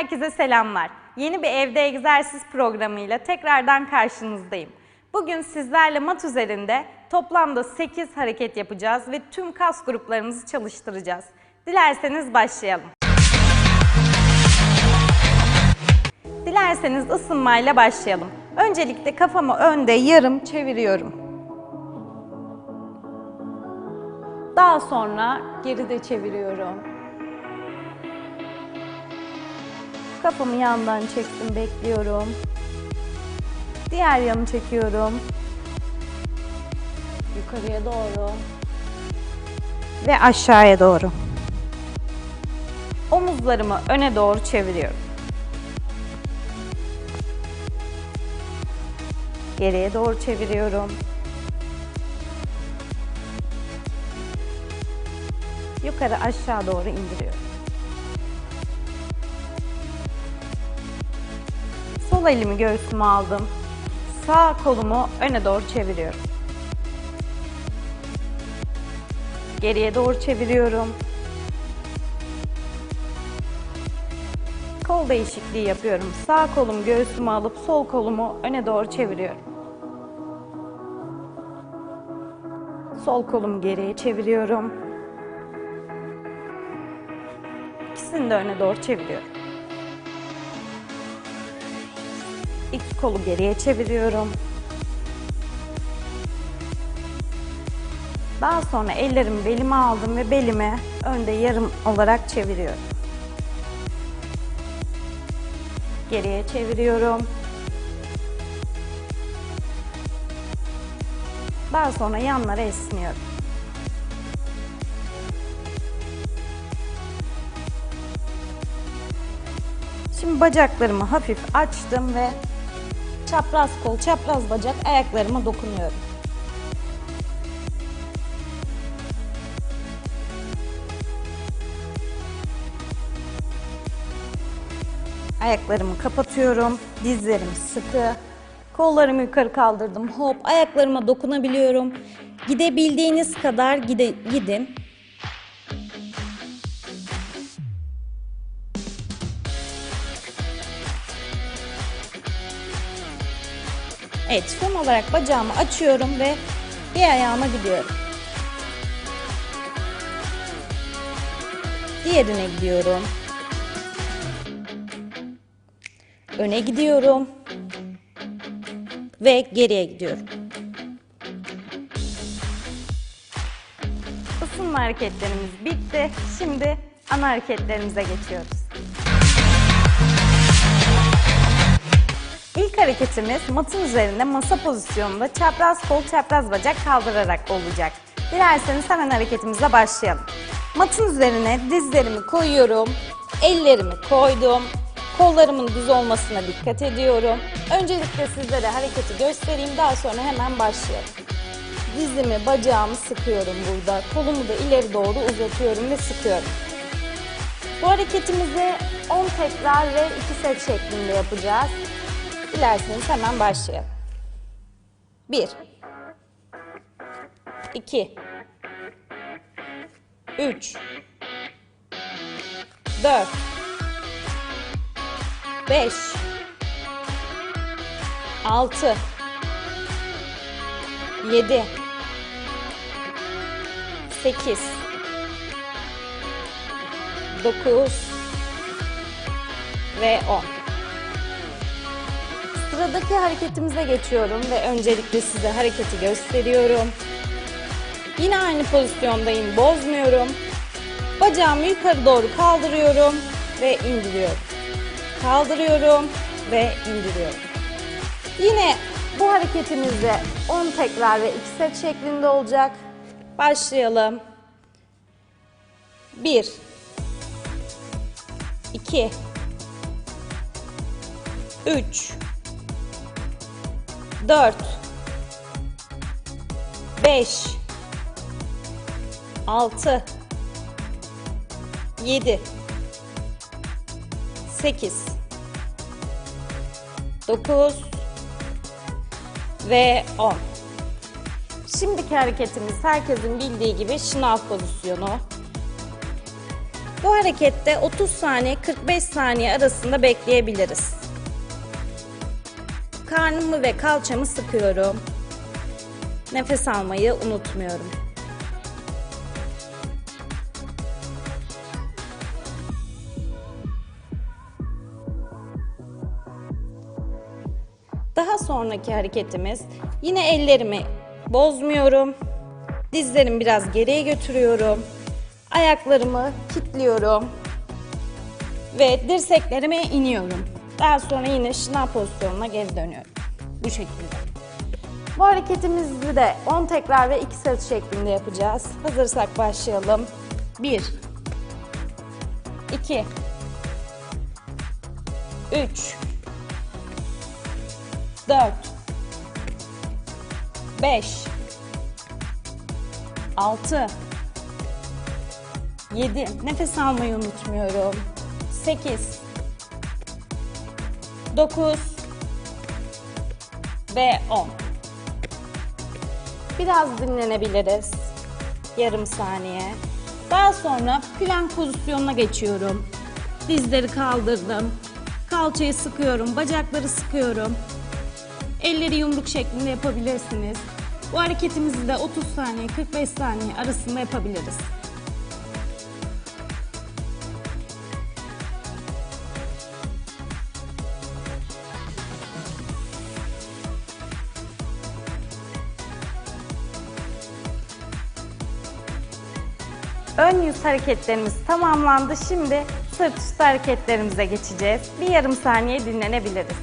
Herkese selamlar. Yeni bir evde egzersiz programıyla tekrardan karşınızdayım. Bugün sizlerle mat üzerinde toplamda 8 hareket yapacağız ve tüm kas gruplarımızı çalıştıracağız. Dilerseniz başlayalım. Dilerseniz ısınmayla başlayalım. Öncelikle kafamı önde yarım çeviriyorum. Daha sonra geride çeviriyorum. Kafamı yandan çektim, bekliyorum. Diğer yanı çekiyorum. Yukarıya doğru. Ve aşağıya doğru. Omuzlarımı öne doğru çeviriyorum. Geriye doğru çeviriyorum. Yukarı aşağı doğru indiriyorum. Sol elimi göğsüme aldım. Sağ kolumu öne doğru çeviriyorum. Geriye doğru çeviriyorum. Kol değişikliği yapıyorum. Sağ kolumu göğsüme alıp sol kolumu öne doğru çeviriyorum. Sol kolumu geriye çeviriyorum. İkisini de öne doğru çeviriyorum. İki kolu geriye çeviriyorum. Daha sonra ellerimi belime aldım ve belimi önde yarım olarak çeviriyorum. Geriye çeviriyorum. Daha sonra yanlara esniyorum. Şimdi bacaklarımı hafif açtım ve çapraz kol, çapraz bacak ayaklarıma dokunuyorum. Ayaklarımı kapatıyorum. Dizlerim sıkı. Kollarımı yukarı kaldırdım. Hop ayaklarıma dokunabiliyorum. Gidebildiğiniz kadar gide, gidin. Evet son olarak bacağımı açıyorum ve bir ayağıma gidiyorum. Diğerine gidiyorum. Öne gidiyorum. Ve geriye gidiyorum. Isınma hareketlerimiz bitti. Şimdi ana hareketlerimize geçiyoruz. İlk hareketimiz matın üzerinde masa pozisyonunda çapraz kol çapraz bacak kaldırarak olacak. Dilerseniz hemen hareketimize başlayalım. Matın üzerine dizlerimi koyuyorum, ellerimi koydum, kollarımın düz olmasına dikkat ediyorum. Öncelikle sizlere hareketi göstereyim daha sonra hemen başlayalım. Dizimi, bacağımı sıkıyorum burada. Kolumu da ileri doğru uzatıyorum ve sıkıyorum. Bu hareketimizi 10 tekrar ve 2 set şeklinde yapacağız. Dilerseniz hemen başlayalım. 1 2 3 4 5 6 7 8 9 ve 10 Sıradaki hareketimize geçiyorum ve öncelikle size hareketi gösteriyorum. Yine aynı pozisyondayım, bozmuyorum. Bacağımı yukarı doğru kaldırıyorum ve indiriyorum. Kaldırıyorum ve indiriyorum. Yine bu hareketimizde 10 tekrar ve 2 set şeklinde olacak. Başlayalım. 1 2 3 4 5 6 7 8 9 ve 10 Şimdiki hareketimiz herkesin bildiği gibi şınav pozisyonu. Bu harekette 30 saniye 45 saniye arasında bekleyebiliriz. Karnımı ve kalçamı sıkıyorum. Nefes almayı unutmuyorum. Daha sonraki hareketimiz yine ellerimi bozmuyorum. Dizlerimi biraz geriye götürüyorum. Ayaklarımı kilitliyorum. Ve dirseklerime iniyorum. Daha sonra yine şınav pozisyonuna geri dönüyorum. Bu şekilde. Bu hareketimizi de 10 tekrar ve 2 set şeklinde yapacağız. Hazırsak başlayalım. 1 2 3 4 5 6 7 Nefes almayı unutmuyorum. 8 9 ve 10 Biraz dinlenebiliriz. Yarım saniye. Daha sonra plank pozisyonuna geçiyorum. Dizleri kaldırdım. Kalçayı sıkıyorum, bacakları sıkıyorum. Elleri yumruk şeklinde yapabilirsiniz. Bu hareketimizi de 30 saniye 45 saniye arasında yapabiliriz. Ön yüz hareketlerimiz tamamlandı. Şimdi sırt üstü hareketlerimize geçeceğiz. Bir yarım saniye dinlenebiliriz.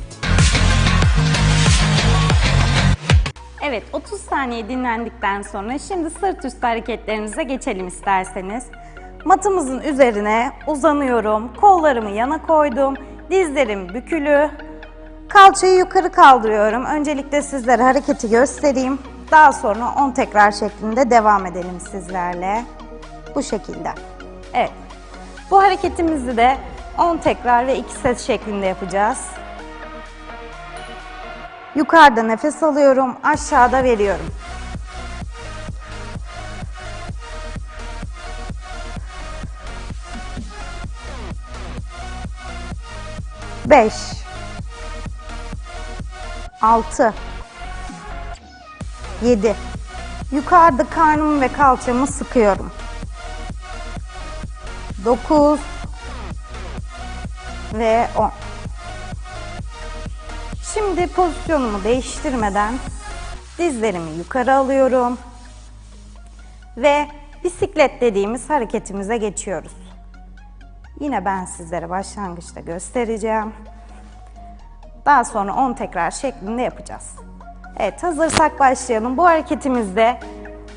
Evet 30 saniye dinlendikten sonra şimdi sırt üstü hareketlerimize geçelim isterseniz. Matımızın üzerine uzanıyorum. Kollarımı yana koydum. Dizlerim bükülü. Kalçayı yukarı kaldırıyorum. Öncelikle sizlere hareketi göstereyim. Daha sonra 10 tekrar şeklinde devam edelim sizlerle. Bu şekilde. Evet. Bu hareketimizi de 10 tekrar ve 2 set şeklinde yapacağız. Yukarıda nefes alıyorum, aşağıda veriyorum. Beş. Altı. Yedi. Yukarıda karnımı ve kalçamı sıkıyorum. 9 ve 10. Şimdi pozisyonumu değiştirmeden dizlerimi yukarı alıyorum ve bisiklet dediğimiz hareketimize geçiyoruz. Yine ben sizlere başlangıçta göstereceğim. Daha sonra 10 tekrar şeklinde yapacağız. Evet hazırsak başlayalım. Bu hareketimizde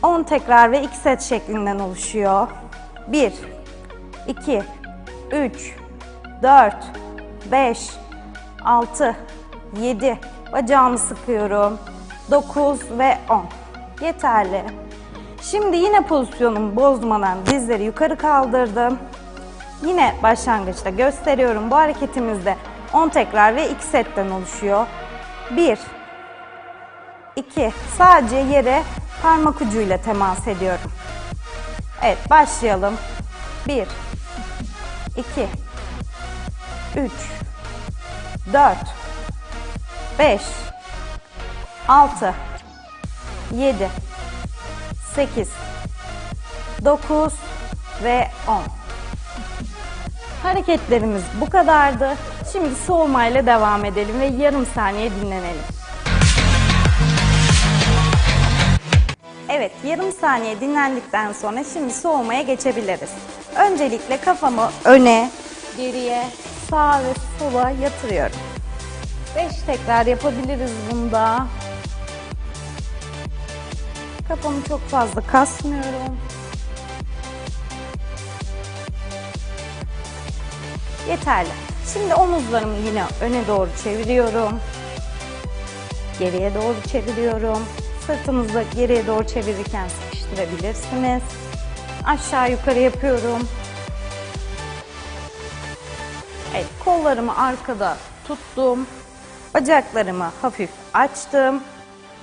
10 tekrar ve 2 set şeklinden oluşuyor. 1 2 3 4 5 6 7 bacağımı sıkıyorum. 9 ve 10. Yeterli. Şimdi yine pozisyonumu bozmadan dizleri yukarı kaldırdım. Yine başlangıçta gösteriyorum. Bu hareketimizde 10 tekrar ve 2 setten oluşuyor. 1 2 sadece yere parmak ucuyla temas ediyorum. Evet başlayalım. 1 2 3 4 5 6 7 8 9 ve 10 Hareketlerimiz bu kadardı. Şimdi soğumayla devam edelim ve yarım saniye dinlenelim. Evet, yarım saniye dinlendikten sonra şimdi soğumaya geçebiliriz. Öncelikle kafamı öne, geriye, sağa ve sola yatırıyorum. 5 tekrar yapabiliriz bunda. Kafamı çok fazla kasmıyorum. Yeterli. Şimdi omuzlarımı yine öne doğru çeviriyorum. Geriye doğru çeviriyorum. Sırtınızı da geriye doğru çevirirken sıkıştırabilirsiniz. Aşağı yukarı yapıyorum. Evet, kollarımı arkada tuttum. Bacaklarımı hafif açtım.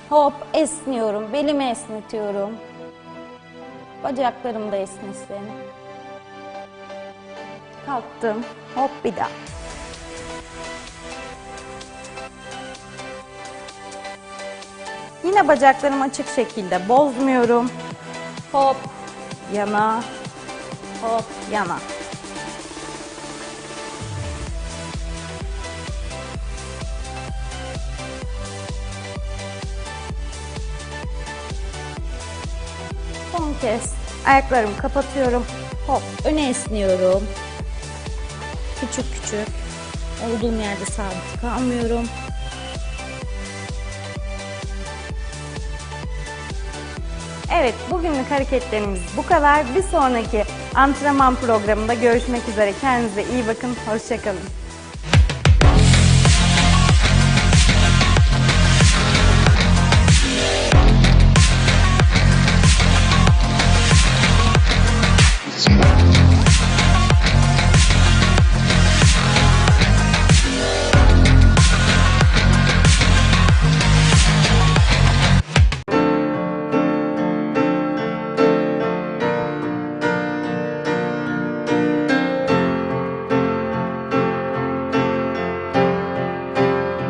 Hop esniyorum. Belimi esnetiyorum. Bacaklarım da esnesin. Kalktım. Hop bir daha. Yine bacaklarımı açık şekilde bozmuyorum. Hop yana. Hop yana. Son kez ayaklarımı kapatıyorum. Hop öne esniyorum. Küçük küçük. Olduğum yerde sabit kalmıyorum. Evet, bugünlük hareketlerimiz bu kadar. Bir sonraki antrenman programında görüşmek üzere. Kendinize iyi bakın. Hoşçakalın.